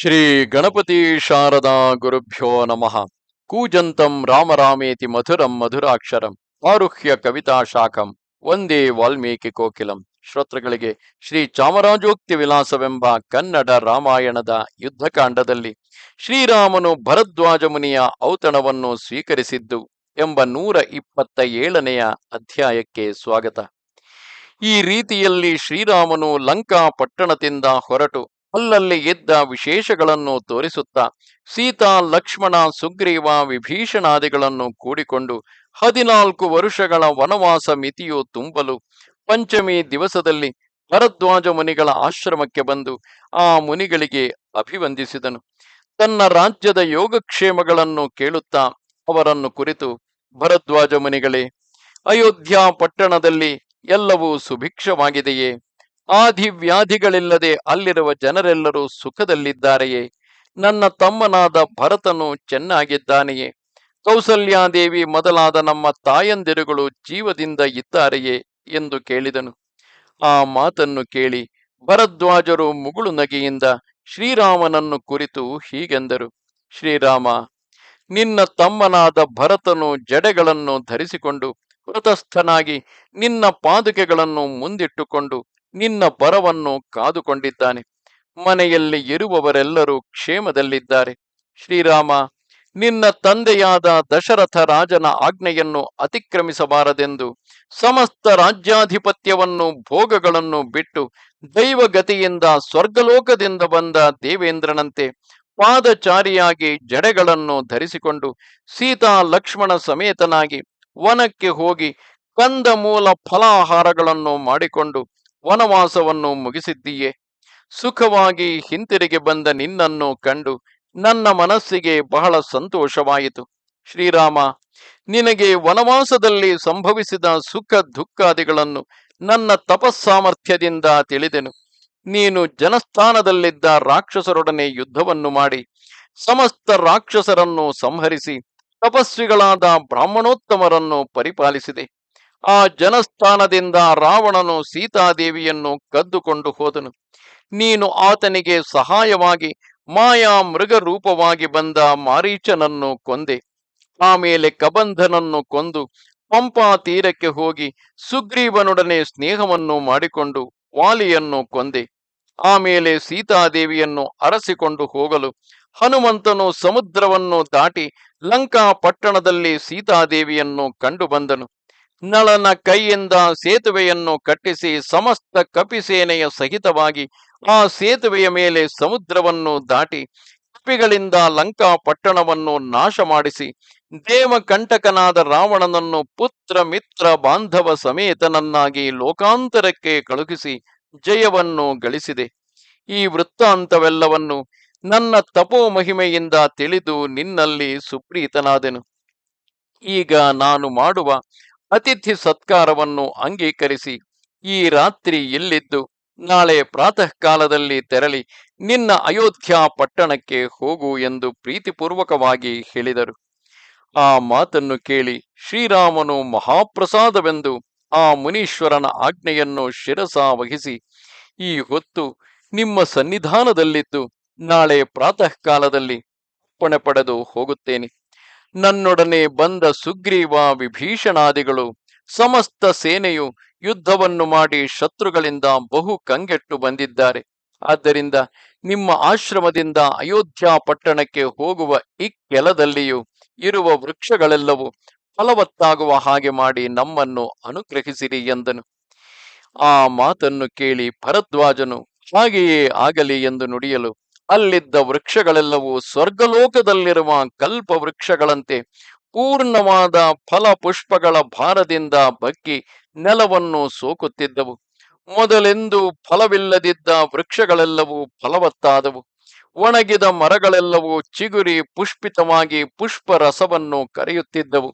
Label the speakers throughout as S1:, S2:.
S1: ಶ್ರೀ ಗಣಪತಿ ಶಾರದಾ ಗುರುಭ್ಯೋ ನಮಃ. ಕೂಜಂತಂ ರಾಮರಾಮೇತಿ ಮಧುರಂ ಮಧುರಾಕ್ಷರಂ. ಆರುಹ್ಯ ಕವಿತಾ ಶಾಖಂ. ಒಂದೇ ವಾಲ್ಮೀಕಿ ಕೋಕಿಲಂ. ಶ್ರೋತೃಗಳಿಗೆ ಶ್ರೀ ಚಾಮರಾಜೋಕ್ತಿ ವಿಲಾಸವೆಂಬ ಕನ್ನಡ ರಾಮಾಯಣದ ಯುದ್ಧಕಾಂಡದಲ್ಲಿ ಶ್ರೀರಾಮನು ಭರದ್ವಾಜ ಮುನಿಯ ಔತಣವನ್ನು ಸ್ವೀಕರಿಸಿದ್ದು ಎಂಬ ನೂರ ಇಪ್ಪತ್ತ ಏಳನೆಯ ಅಧ್ಯಾಯಕ್ಕೆ ಸ್ವಾಗತ. ಈ ರೀತಿಯಲ್ಲಿ ಶ್ರೀರಾಮನು ಲಂಕಾ ಪಟ್ಟಣದಿಂದ ಹೊರಟು ಅಲ್ಲಲ್ಲಿ ಇದ್ದ ವಿಶೇಷಗಳನ್ನು ತೋರಿಸುತ್ತಾ ಸೀತಾ, ಲಕ್ಷ್ಮಣ, ಸುಗ್ರೀವ ವಿಭೀಷಣಾದಿಗಳನ್ನು ಕೂಡಿಕೊಂಡು ಹದಿನಾಲ್ಕು ವರುಷಗಳ ವನವಾಸ ಮಿತಿಯು ತುಂಬಲು ಪಂಚಮಿ ದಿವಸದಲ್ಲಿ ಭರದ್ವಾಜ ಮುನಿಗಳ ಆಶ್ರಮಕ್ಕೆ ಬಂದು ಆ ಮುನಿಗಳಿಗೆ ಅಭಿವಂದಿಸಿದನು. ತನ್ನ ರಾಜ್ಯದ ಯೋಗಕ್ಷೇಮಗಳನ್ನು ಕೇಳುತ್ತಾ ಅವರನ್ನು ಕುರಿತು, ಭರದ್ವಾಜ ಮುನಿಗಳೇ, ಅಯೋಧ್ಯಾ ಪಟ್ಟಣದಲ್ಲಿ ಎಲ್ಲವೂ ಸುಭಿಕ್ಷವಾಗಿದೆಯೇ? ಆದಿವ್ಯಾಧಿಗಳಿಲ್ಲದೆ ಅಲ್ಲಿರುವ ಜನರೆಲ್ಲರೂ ಸುಖದಲ್ಲಿದ್ದಾರೆಯೇ? ನನ್ನ ತಮ್ಮನಾದ ಭರತನು ಚೆನ್ನಾಗಿದ್ದಾನೆಯೇ? ಕೌಸಲ್ಯಾದೇವಿ ಮೊದಲಾದ ನಮ್ಮ ತಾಯಂದಿರುಗಳು ಜೀವದಿಂದ ಇದ್ದಾರೆಯೇ ಎಂದು ಕೇಳಿದನು. ಆ ಮಾತನ್ನು ಕೇಳಿ ಭರದ್ವಾಜರು ಮುಗುಳು ನಗೆಯಿಂದ ಶ್ರೀರಾಮನನ್ನು ಕುರಿತು ಹೀಗೆಂದರು. ಶ್ರೀರಾಮ, ನಿನ್ನ ತಮ್ಮನಾದ ಭರತನು ಜಡೆಗಳನ್ನು ಧರಿಸಿಕೊಂಡು, ವ್ರತಸ್ಥನಾಗಿ ನಿನ್ನ ಪಾದುಕೆಗಳನ್ನು ಮುಂದಿಟ್ಟುಕೊಂಡು ನಿನ್ನ ಬರವನ್ನು ಕಾದುಕೊಂಡಿದ್ದಾನೆ. ಮನೆಯಲ್ಲಿ ಇರುವವರೆಲ್ಲರೂ ಕ್ಷೇಮದಲ್ಲಿದ್ದಾರೆ. ಶ್ರೀರಾಮ, ನಿನ್ನ ತಂದೆಯಾದ ದಶರಥ ರಾಜನ ಆಜ್ಞೆಯನ್ನು ಅತಿಕ್ರಮಿಸಬಾರದೆಂದು ಸಮಸ್ತ ರಾಜ್ಯಾಧಿಪತ್ಯವನ್ನು ಭೋಗಗಳನ್ನು ಬಿಟ್ಟು ದೈವಗತಿಯಿಂದ ಸ್ವರ್ಗಲೋಕದಿಂದ ಬಂದ ದೇವೇಂದ್ರನಂತೆ ಪಾದಚಾರಿಯಾಗಿ ಜಡೆಗಳನ್ನು ಧರಿಸಿಕೊಂಡು ಸೀತಾ ಲಕ್ಷ್ಮಣ ಸಮೇತನಾಗಿ ವನಕ್ಕೆ ಹೋಗಿ ಕಂದಮೂಲ ಫಲಾಹಾರಗಳನ್ನು ಮಾಡಿಕೊಂಡು ವನವಾಸವನ್ನು ಮುಗಿಸಿದ್ದೀಯೇ. ಸುಖವಾಗಿ ಹಿಂತಿರುಗಿ ಬಂದ ನಿನ್ನನ್ನು ಕಂಡು ನನ್ನ ಮನಸ್ಸಿಗೆ ಬಹಳ ಸಂತೋಷವಾಯಿತು. ಶ್ರೀರಾಮ, ನಿನಗೆ ವನವಾಸದಲ್ಲಿ ಸಂಭವಿಸಿದ ಸುಖ ದುಃಖಾದಿಗಳನ್ನು ನನ್ನ ತಪಸ್ಸಾಮರ್ಥ್ಯದಿಂದ ತಿಳಿದೆನು. ನೀನು ಜನಸ್ಥಾನದಲ್ಲಿದ್ದ ರಾಕ್ಷಸರೊಡನೆ ಯುದ್ಧವನ್ನು ಮಾಡಿ ಸಮಸ್ತ ರಾಕ್ಷಸರನ್ನು ಸಂಹರಿಸಿ ತಪಸ್ವಿಗಳಾದ ಬ್ರಾಹ್ಮಣೋತ್ತಮರನ್ನು ಪರಿಪಾಲಿಸಿದೆ. ಆ ಜನಸ್ಥಾನದಿಂದ ರಾವಣನು ಸೀತಾದೇವಿಯನ್ನು ಕದ್ದುಕೊಂಡು ಹೋದನು. ನೀನು ಆತನಿಗೆ ಸಹಾಯವಾಗಿ ಮಾಯಾ ಮೃಗ ರೂಪವಾಗಿ ಬಂದ ಮಾರೀಚನನ್ನು ಕೊಂದೆ. ಆಮೇಲೆ ಕಬಂಧನನ್ನು ಕೊಂದು ಪಂಪಾ ತೀರಕ್ಕೆ ಹೋಗಿ ಸುಗ್ರೀವನೊಡನೆ ಸ್ನೇಹವನ್ನು ಮಾಡಿಕೊಂಡು ವಾಲಿಯನ್ನು ಕೊಂದೆ. ಆಮೇಲೆ ಸೀತಾದೇವಿಯನ್ನು ಅರಸಿಕೊಂಡು ಹೋಗಲು ಹನುಮಂತನು ಸಮುದ್ರವನ್ನು ದಾಟಿ ಲಂಕಾ ಪಟ್ಟಣದಲ್ಲಿ ಸೀತಾದೇವಿಯನ್ನು ಕಂಡು ಬಂದನು. ನಳನ ಕೈಯಿಂದ ಸೇತುವೆಯನ್ನು ಕಟ್ಟಿಸಿ ಸಮಸ್ತ ಕಪಿಸೇನೆಯ ಸಹಿತವಾಗಿ ಆ ಸೇತುವೆಯ ಮೇಲೆ ಸಮುದ್ರವನ್ನು ದಾಟಿ ಕಪಿಗಳಿಂದ ಲಂಕಾ ಪಟ್ಟಣವನ್ನು ನಾಶ ಮಾಡಿಸಿ ದೇವಕಂಟಕನಾದ ರಾವಣನನ್ನು ಪುತ್ರ ಮಿತ್ರ ಬಾಂಧವ ಸಮೇತನನ್ನಾಗಿ ಲೋಕಾಂತರಕ್ಕೆ ಕಳುಹಿಸಿ ಜಯವನ್ನು ಗಳಿಸಿದೆ. ಈ ವೃತ್ತಾಂತವೆಲ್ಲವನ್ನು ನನ್ನ ತಪೋ ಮಹಿಮೆಯಿಂದ ತಿಳಿದು ನಿನ್ನಲ್ಲಿ ಸುಪ್ರೀತನಾದೆನು. ಈಗ ನಾನು ಮಾಡುವ ಅತಿಥಿ ಸತ್ಕಾರವನ್ನು ಅಂಗೀಕರಿಸಿ, ಈ ರಾತ್ರಿ ಇಲ್ಲಿದ್ದು, ನಾಳೆ ಪ್ರಾತಃ ಕಾಲದಲ್ಲಿ ತೆರಳಿ, ನಿನ್ನ ಅಯೋಧ್ಯ ಪಟ್ಟಣಕ್ಕೆ ಹೋಗು ಎಂದು ಪ್ರೀತಿಪೂರ್ವಕವಾಗಿ ಹೇಳಿದರು. ಆ ಮಾತನ್ನು ಕೇಳಿ ಶ್ರೀರಾಮನು ಮಹಾಪ್ರಸಾದವೆಂದು ಆ ಮುನೀಶ್ವರನ ಆಜ್ಞೆಯನ್ನು ಶಿರಸ ವಹಿಸಿ, ಈ ಹೊತ್ತು ನಿಮ್ಮ ಸನ್ನಿಧಾನದಲ್ಲಿದ್ದು, ನಾಳೆ ಪ್ರಾತಃ ಕಾಲದಲ್ಲಿ ಅಪ್ಪಣೆ ಪಡೆದು ಹೋಗುತ್ತೇನೆ. ನನ್ನೊಡನೆ ಬಂದ ಸುಗ್ರೀವ ವಿಭೀಷಣಾದಿಗಳು, ಸಮಸ್ತ ಸೇನೆಯು ಯುದ್ಧವನ್ನು ಮಾಡಿ ಶತ್ರುಗಳಿಂದ ಬಹು ಕಂಗೆಟ್ಟು ಬಂದಿದ್ದಾರೆ. ಆದ್ದರಿಂದ ನಿಮ್ಮ ಆಶ್ರಮದಿಂದ ಅಯೋಧ್ಯ ಪಟ್ಟಣಕ್ಕೆ ಹೋಗುವ ಇಕ್ಕೆಲದಲ್ಲಿಯೂ ಇರುವ ವೃಕ್ಷಗಳೆಲ್ಲವೂ ಫಲವತ್ತಾಗುವ ಹಾಗೆ ಮಾಡಿ ನಮ್ಮನ್ನು ಅನುಗ್ರಹಿಸಿರಿ ಎಂದನು. ಆ ಮಾತನ್ನು ಕೇಳಿ ಭರದ್ವಾಜನು ಹಾಗೆಯೇ ಆಗಲಿ ಎಂದು ನುಡಿಯಲು ಅಲ್ಲಿದ್ದ ವೃಕ್ಷಗಳೆಲ್ಲವೂ ಸ್ವರ್ಗಲೋಕದಲ್ಲಿರುವ ಕಲ್ಪ ವೃಕ್ಷಗಳಂತೆ ಪೂರ್ಣವಾದ ಫಲ ಪುಷ್ಪಗಳ ಭಾರದಿಂದ ಬಗ್ಗಿ ನೆಲವನ್ನು ಸೋಕುತ್ತಿದ್ದವು. ಮೊದಲೆಂದು ಫಲವಿಲ್ಲದಿದ್ದ ವೃಕ್ಷಗಳೆಲ್ಲವೂ ಫಲವತ್ತಾದವು. ಒಣಗಿದ ಮರಗಳೆಲ್ಲವೂ ಚಿಗುರಿ ಪುಷ್ಪಿತವಾಗಿ ಪುಷ್ಪ ರಸವನ್ನು ಕರೆಯುತ್ತಿದ್ದವು.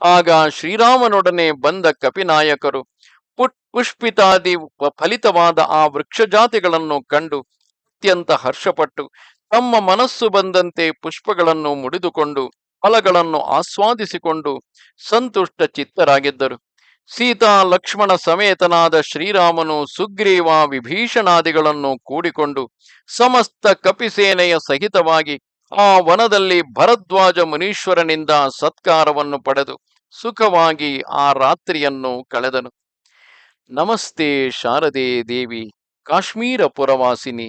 S1: ಆಗ ಶ್ರೀರಾಮನೊಡನೆ ಬಂದ ಕಪಿನಾಯಕರು ಪುಟ್ ಪುಷ್ಪಿತಾದಿ ಫಲಿತವಾದ ಆ ವೃಕ್ಷ ಜಾತಿಗಳನ್ನು ಕಂಡು ಅತ್ಯಂತ ಹರ್ಷಪಟ್ಟು ತಮ್ಮ ಮನಸ್ಸು ಬಂದಂತೆ ಪುಷ್ಪಗಳನ್ನು ಮುಡಿದುಕೊಂಡು ಫಲಗಳನ್ನು ಆಸ್ವಾದಿಸಿಕೊಂಡು ಸಂತುಷ್ಟ ಚಿತ್ತರಾಗಿದ್ದರು. ಸೀತಾ, ಲಕ್ಷ್ಮಣ ಸಮೇತನಾದ ಶ್ರೀರಾಮನು ಸುಗ್ರೀವ ವಿಭೀಷಣಾದಿಗಳನ್ನು ಕೂಡಿಕೊಂಡು ಸಮಸ್ತ ಕಪಿಸೇನೆಯ ಸಹಿತವಾಗಿ ಆ ವನದಲ್ಲಿ ಭರದ್ವಾಜ ಮುನೀಶ್ವರನಿಂದ ಸತ್ಕಾರವನ್ನು ಪಡೆದು ಸುಖವಾಗಿ ಆ ರಾತ್ರಿಯನ್ನು ಕಳೆದನು. ನಮಸ್ತೆ ಶಾರದೆ ದೇವಿ, ಕಾಶ್ಮೀರ ಪುರವಾಸಿನಿ